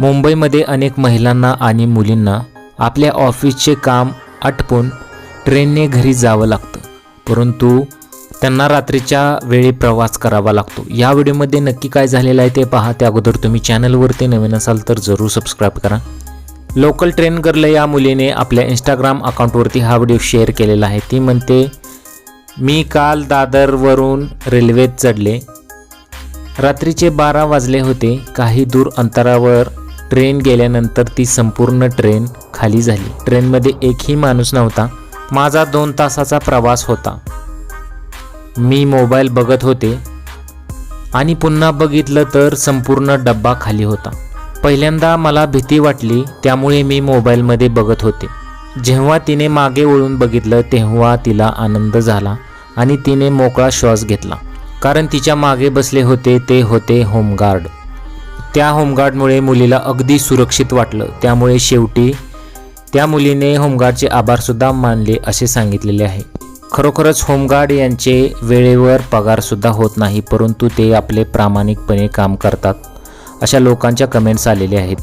मुंबईमध्ये अनेक महिलांना आणि मुलींना आपल्या ऑफिसचे काम आटपून ट्रेनने घरी जावं लागतं. परंतु त्यांना रात्रीच्या वेळी प्रवास करावा लागतो. या व्हिडिओमध्ये नक्की काय झालेलं आहे ते पहा. त्या अगोदर तुम्ही चॅनलवरती नवीन असाल तर जरूर सबस्क्राईब करा. लोकल ट्रेन गर्ल या मुलीने आपल्या इंस्टाग्राम अकाउंटवरती हा व्हिडिओ शेअर केलेला आहे. ती म्हणते मी काल दादरवरून रेल्वेत चढले. रात्रीचे बारा वाजले होते. काही दूर अंतरावर ट्रेन गेल्यानंतर ती संपूर्ण ट्रेन खाली झाली. ट्रेनमध्ये एकही माणूस नव्हता. माझा दोन तासाचा प्रवास होता. मी मोबाईल बघत होते. आणि पुन्हा बघितलं तर संपूर्ण डब्बा खाली होता. पहिल्यांदा मला भीती वाटली त्यामुळे मी मोबाईलमध्ये बघत होते. जेव्हा तिने मागे वळून बघितलं तेव्हा तिला आनंद झाला आणि तिने मोकळा श्वास घेतला. कारण तिच्यामागे बसले होते ते होते होमगार्ड. त्या होमगार्डमुळे मुलीला अगदी सुरक्षित वाटलं. त्यामुळे शेवटी त्या मुलीने होमगार्डचे आभारसुद्धा मानले असे सांगितलेले आहे. खरोखरच होमगार्ड यांचे वेळेवर पगारसुद्धा होत नाही परंतु ते आपले प्रामाणिकपणे काम करतात अशा लोकांच्या कमेंट्स आलेल्या आहेत.